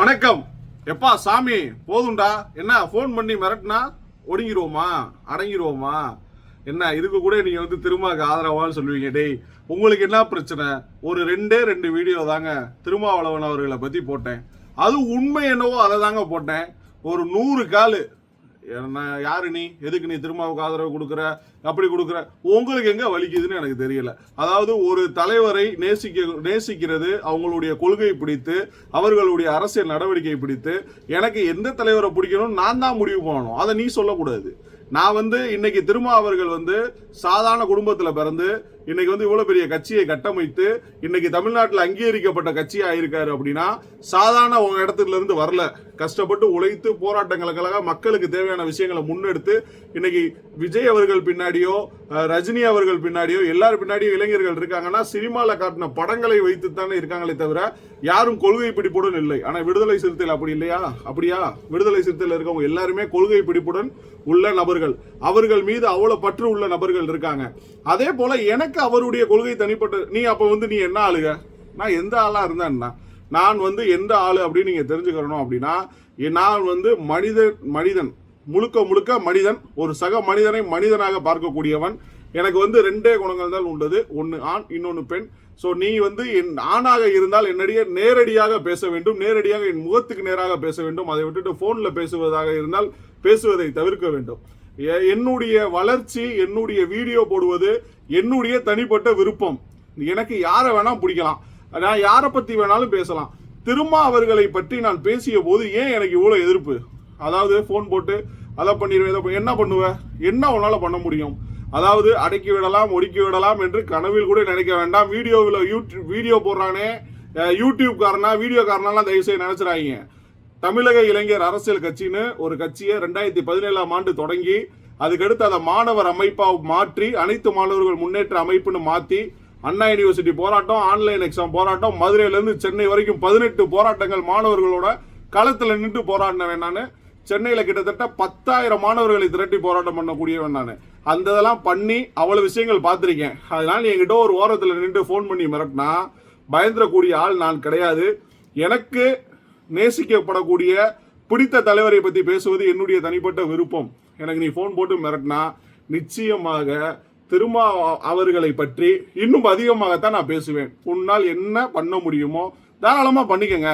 வணக்கம். எப்பா சாமி போதும்டா என்ன ஃபோன் பண்ணி மிரட்டினா? ஒடுங்கிடுவோமா அடங்கிடுவோமா என்ன இதுக்கு கூட நீங்கள் வந்து திருமாவுக்கு ஆதரவான்னு சொல்லுவீங்க. டேய் உங்களுக்கு என்ன பிரச்சனை? ஒரு ரெண்டே ரெண்டு வீடியோ தாங்க திருமாவளவன் அவர்களை பற்றி போட்டேன். அது உண்மை என்னவோ அதை தாங்க போட்டேன். ஒரு நூறு கால். என்ன யாரு நீ? எதுக்கு நீ திருமாவுக்கு ஆதரவு கொடுக்குற? அப்படி கொடுக்குற உங்களுக்கு எங்கே வலிக்குதுன்னு எனக்கு தெரியல. அதாவது ஒரு தலைவரை நேசிக்க நேசிக்கிறது அவங்களுடைய கொள்கை பிடித்து அவர்களுடைய அரசியல் நடவடிக்கை பிடித்து எனக்கு எந்த தலைவரை பிடிக்கணும் நான் தான் முடிவு பண்ணணும். அதை நீ சொல்லக்கூடாது. நான் வந்து இன்னைக்கு திருமா அவர்கள் வந்து சாதாரண குடும்பத்தில் பிறந்து இன்னைக்கு வந்து இவ்வளோ பெரிய கட்சியை கட்டமைத்து இன்னைக்கு தமிழ்நாட்டில் அங்கீகரிக்கப்பட்ட கட்சியாக இருக்காரு அப்படின்னா சாதாரண உங்கள் இடத்துல இருந்து வரல. கஷ்டப்பட்டு உழைத்து போராட்டங்களுக்காக மக்களுக்கு தேவையான விஷயங்களை முன்னெடுத்து இன்னைக்கு விஜய் அவர்கள் பின்னாடியோ ரஜினி அவர்கள் பின்னாடியோ எல்லார் பின்னாடியும் இளைஞர்கள் இருக்காங்கன்னா சினிமாவில் காட்டின படங்களை வைத்து தானே இருக்காங்களே தவிர யாரும் கொள்கை பிடிப்புடன் இல்லை. ஆனால் விடுதலை சிறுத்தைகள் அப்படி இல்லையா? அப்படியா? விடுதலை சிறுத்தையில் இருக்கவங்க எல்லாருமே கொள்கை பிடிப்புடன் உள்ள நபர்கள். அவர்கள் மீது அவ்வளவு பற்று உள்ள நபர்கள் இருக்காங்க. அதே போல எனக்கு அவருடைய கொள்கை தனிப்பட்ட நீ அப்போ வந்து நீ என்ன ஆளுக? நான் எந்த ஆளாக இருந்தேன்னா நான் வந்து எந்த ஆள் அப்படின்னு நீங்கள் தெரிஞ்சுக்கிறணும் அப்படின்னா நான் வந்து மனித மனிதன். முழுக்க முழுக்க மனிதன் ஒரு சக மனிதனை மனிதனாக பார்க்கக்கூடியவன். எனக்கு வந்து ரெண்டே குணங்கள் தான் உண்டது. ஒன்று ஆண் இன்னொன்று பெண். ஸோ நீ வந்து என் ஆணாக இருந்தால் என்னுடைய நேரடியாக பேச வேண்டும். நேரடியாக என் முகத்துக்கு நேராக பேச வேண்டும். அதை விட்டுட்டு ஃபோனில் பேசுவதாக இருந்தால் பேசுவதை தவிர்க்க வேண்டும். என்னுடைய வளர்ச்சி என்னுடைய வீடியோ போடுவது என்னுடைய தனிப்பட்ட விருப்பம். எனக்கு யாரை வேணால் பிடிக்கலாம். நான் யாரை பற்றி வேணாலும் பேசலாம். திருமா அவர்களை பற்றி நான் பேசிய போது ஏன் எனக்கு இவ்வளோ எதிர்ப்பு? அதாவது ஃபோன் போட்டு அதை பண்ணிடுவேன் இதை என்ன பண்ணுவேன் என்ன உன்னால் பண்ண முடியும்? அதாவது அடக்கி விடலாம் ஒடுக்கி விடலாம் என்று கனவில் கூட நினைக்க வேண்டாம். வீடியோவில் யூடியூப் வீடியோ போடுறானே யூடியூப்காரனா யூடியூப் வீடியோ காரனாலாம் தயவு செய்ய நினச்சிடாங்க தமிழக இளைஞர் அரசியல் கட்சின்னு ஒரு கட்சியை ரெண்டாயிரத்தி பதினேழாம் ஆண்டு தொடங்கி அதுக்கடுத்து அதை மாணவர் அமைப்பாக மாற்றி அனைத்து மாணவர்கள் முன்னேற்ற அமைப்புன்னு மாற்றி அண்ணா யூனிவர்சிட்டி போராட்டம் ஆன்லைன் எக்ஸாம் போராட்டம் மதுரையிலேருந்து சென்னை வரைக்கும் பதினெட்டு போராட்டங்கள் மாணவர்களோட களத்தில் நின்று போராடின நான். சென்னையில் கிட்டத்தட்ட பத்தாயிரம் மாணவர்களை திரட்டி போராட்டம் பண்ணக்கூடியவன் நான். அந்த இதெல்லாம் பண்ணி அவ்வளோ விஷயங்கள் பார்த்துருக்கேன். அதனால் என்கிட்ட ஒரு ஓரத்தில் நின்று ஃபோன் பண்ணி மிரட்டினா பயந்துடக்கூடிய ஆள் நான் கிடையாது. எனக்கு நேசிக்கப்படக்கூடிய பிடித்த தலைவரை பற்றி பேசுவது என்னுடைய தனிப்பட்ட விருப்பம். எனக்கு நீ ஃபோன் போட்டு மிரட்டினா நிச்சயமாக திருமா அவர்களை பற்றி இன்னும் அதிகமாகத்தான் நான் பேசுவேன். உன்னால் என்ன பண்ண முடியுமோ தாராளமாக பண்ணிக்கங்க.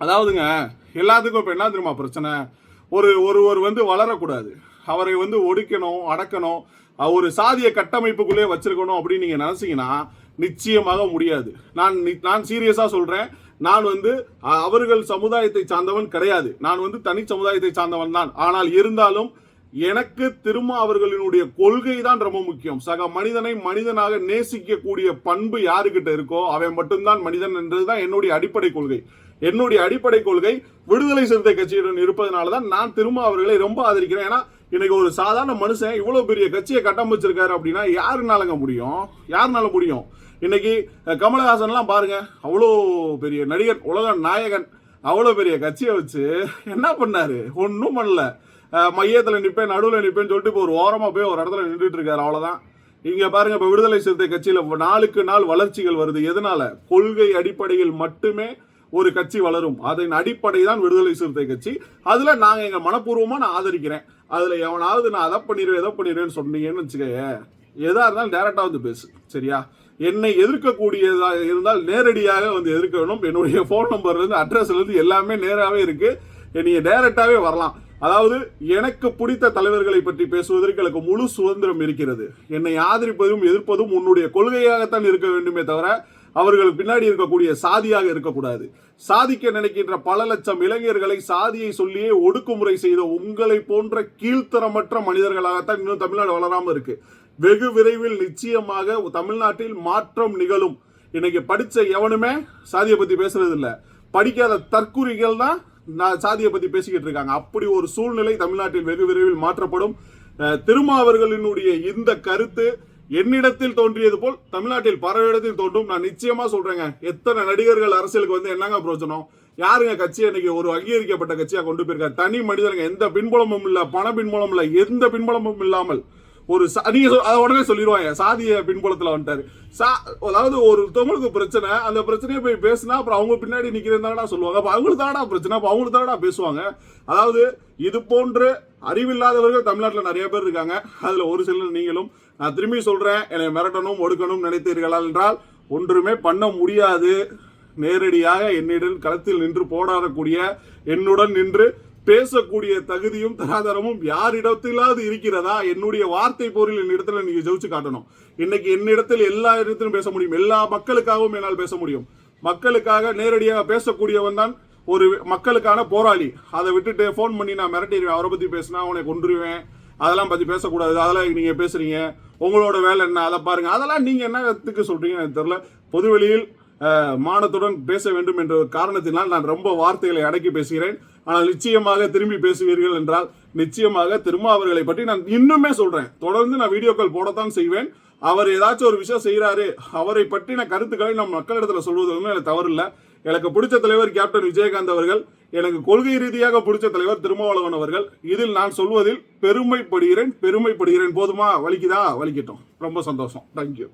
அதாவதுங்க எல்லாத்துக்கும் இப்போ என்ன தெரியுமா பிரச்சனை? ஒரு ஒருவர் வந்து வளரக்கூடாது. அவரை வந்து ஒடுக்கணும் அடக்கணும் ஒரு சாதிய கட்டமைப்புக்குள்ளே வச்சிருக்கணும் அப்படின்னு நீங்க நினைச்சீங்கன்னா நிச்சயமாக முடியாது. நான் நி- நான் சீரியஸா சொல்றேன். நான் வந்து அவர்கள் சமுதாயத்தை சார்ந்தவன் கிடையாது. நான் வந்து தனி சமுதாயத்தை சார்ந்தவன் தான். ஆனால் இருந்தாலும் எனக்கு திரும்ப அவர்களினுடைய கொள்கை தான் ரொம்ப முக்கியம். சக மனிதனை மனிதனாக நேசிக்கக்கூடிய பண்பு யாருக்கிட்ட இருக்கோ அவன் மட்டும்தான் மனிதன் என்றதுதான் என்னுடைய அடிப்படை கொள்கை. என்னுடைய அடிப்படை கொள்கை விடுதலை சிறுத்தை கட்சியுடன் இருப்பதனால தான் நான் திரும்ப அவர்களை ரொம்ப ஆதரிக்கிறேன். ஏன்னா இன்னைக்கு ஒரு சாதாரண மனுஷன் இவ்வளோ பெரிய கட்சியை கட்டமைச்சிருக்காரு அப்படின்னா யாருனாலங்க முடியும்? யாருனால முடியும்? இன்னைக்கு கமலஹாசன்லாம் பாருங்க அவ்வளோ பெரிய நடிகர் உலக நாயகன் அவ்வளோ பெரிய கட்சியை வச்சு என்ன பண்ணாரு? ஒன்றும் பண்ணல. மையத்தில் நிற்பேன் நடுவில் நிற்பேன்னு சொல்லிட்டு இப்போ ஒரு ஓரமாக போய் ஒரு இடத்துல நின்றுட்டு இருக்காரு. அவ்வளோதான் இங்க பாருங்க இப்போ விடுதலை சிறுத்தை கட்சியில் நாளுக்கு நாள் வளர்ச்சிகள் வருது. எதனால? கொள்கை அடிப்படையில் மட்டுமே ஒரு கட்சி வளரும். அதன் அடிப்படை தான் விடுதலை சிறுத்தை கட்சி. அதுல நாங்க எங்க மனப்பூர்வமா நான் ஆதரிக்கிறேன். அதுல எவனாவது நான் அதை பண்ணிடுவேன் எதை பண்ணிடுவேன்னு சொன்னீங்கன்னு வச்சுக்கோங்க எதா இருந்தாலும் டேரக்டா வந்து பேசு. சரியா? என்னை எதிர்க்கக்கூடியதாக இருந்தால் நேரடியாக வந்து எதிர்க்க வேணும் என்னுடைய ஃபோன் நம்பர்லேருந்து அட்ரஸ்லேருந்து எல்லாமே நேராகவே இருக்குது நீங்கள் டேரெக்டாகவே வரலாம். அதாவது எனக்கு பிடித்த தலைவர்களை பற்றி பேசுவதற்கு எனக்கு முழு சுதந்திரம் இருக்கிறது. என்னை ஆதரிப்பதும் எதிர்ப்பதும் உன்னுடைய கொள்கையாகத்தான் இருக்க வேண்டுமே தவிர அவர்கள் பின்னாடி இருக்கக்கூடிய சாதியாக இருக்கக்கூடாது. சாதிக்க நினைக்கின்ற பல லட்சம் இளைஞர்களை சாதியை சொல்லியே ஒடுக்குமுறை செய்த உங்களை போன்ற கீழ்த்தரமற்ற மனிதர்களாகத்தான் இன்னும் தமிழ்நாடு வளராமல் இருக்கு. வெகு விரைவில் நிச்சயமாக தமிழ்நாட்டில் மாற்றம் நிகழும். இன்னைக்கு படித்த எவனுமே சாதியை பத்தி பேசுறது இல்லை படிக்காத தற்குறிகள் தான் நான் சாதியை பத்தி பேசிக்கிட்டு இருக்காங்க. அப்படி ஒரு சூழ்நிலை தமிழ்நாட்டில் வெகு விரைவில் மாற்றப்படும். திருமாவர்களினுடைய இந்த கருத்து என்னிடத்தில் தோன்றியது போல் தமிழ்நாட்டில் பல இடத்தில் தோன்றும். நான் நிச்சயமா சொல்றேங்க. எத்தனை நடிகர்கள் அரசியலுக்கு வந்து என்னங்க பிரோஜனம் யாருங்க கட்சி இன்னைக்கு ஒரு அங்கீகரிக்கப்பட்ட கட்சியா கொண்டு போயிருக்காரு தனி மனிதனுங்க எந்த பின்புலமும் இல்ல பண பின்புலம் இல்ல எந்த பின்புலமும் இல்லாமல். ஒரு சா- நீங்க சொ- அதை உடனே சொல்லிடுவாங்க. சாதிய பின்புலத்துல வந்துட்டாரு. சா அதாவது ஒருத்தவங்களுக்கு பிரச்சனை அந்த பிரச்சனையை போய் பேசினா அப்புறம் அவங்க பின்னாடி நிக்கிறதாடா சொல்லுவாங்க. அப்ப அவங்களுக்கு தாடா பிரச்சனை? அப்ப அவங்களுக்கு தாடா பேசுவாங்க? அதாவது இது போன்று அறிவில்லாதவர்கள் தமிழ்நாட்டில் நிறைய பேர் இருக்காங்க. அதுல ஒரு சிலர் நீங்களும் நான் திரும்பி சொல்கிறேன் என்னை மிரட்டணும் ஒடுக்கணும் நினைத்தீர்களா என்றால் ஒன்றுமே பண்ண முடியாது. நேரடியாக என்னிடம் களத்தில் நின்று போராடக்கூடிய என்னுடன் நின்று பேசக்கூடிய தகுதியும் தராதரமும் யாரிடத்திலாவது இருக்கிறதா? என்னுடைய வார்த்தை போரில் என்னிடத்தில் நீங்கள் ஜெயிச்சு காட்டணும். இன்னைக்கு என்னிடத்தில் எல்லா இடத்திலும் பேச முடியும். எல்லா மக்களுக்காகவும் என்னால் பேச முடியும். மக்களுக்காக நேரடியாக பேசக்கூடியவன் தான் ஒரு மக்களுக்கான போராளி. அதை விட்டுட்டு ஃபோன் பண்ணி நான் மிரட்டிடுவேன். அவரை பற்றி பேசினா அவனை கொன்றுவேன். அதெல்லாம் பற்றி பேசக்கூடாது. அதெல்லாம் நீங்கள் பேசுகிறீங்க உங்களோட வேலை என்ன? அதை பாருங்கள் அதெல்லாம் நீங்கள் என்னத்துக்கு சொல்கிறீங்கன்னு எனக்கு தெரில பொதுவெளியில் மானத்துடன் பேச வேண்டும் என்ற ஒரு காரணத்தினால் நான் ரொம்ப வார்த்தைகளை அடக்கி பேசுகிறேன். ஆனால் நிச்சயமாக திரும்பி பேசுவீர்கள் என்றால் நிச்சயமாக திருமாவர்களை பற்றி நான் இன்னுமே சொல்கிறேன் தொடர்ந்து நான் வீடியோக்கள் போடத்தான் செய்வேன். அவர் ஏதாச்சும் ஒரு விஷயம் செய்கிறாரு அவரை பற்றின கருத்துக்களை நம் மக்களிடத்தில் சொல்வது வந்து எனக்கு தவறு இல்லை எனக்கு பிடிச்ச தலைவர் கேப்டன் விஜயகாந்த் அவர்கள் எனக்கு கொள்கை ரீதியாக பிடிச்ச தலைவர் திருமாவளவன் அவர்கள். இதில் நான் சொல்வதில் பெருமைப்படுகிறேன் பெருமைப்படுகிறேன். போதுமா? வலிக்குதா? வலிக்கட்டும். ரொம்ப சந்தோஷம். தேங்க்யூ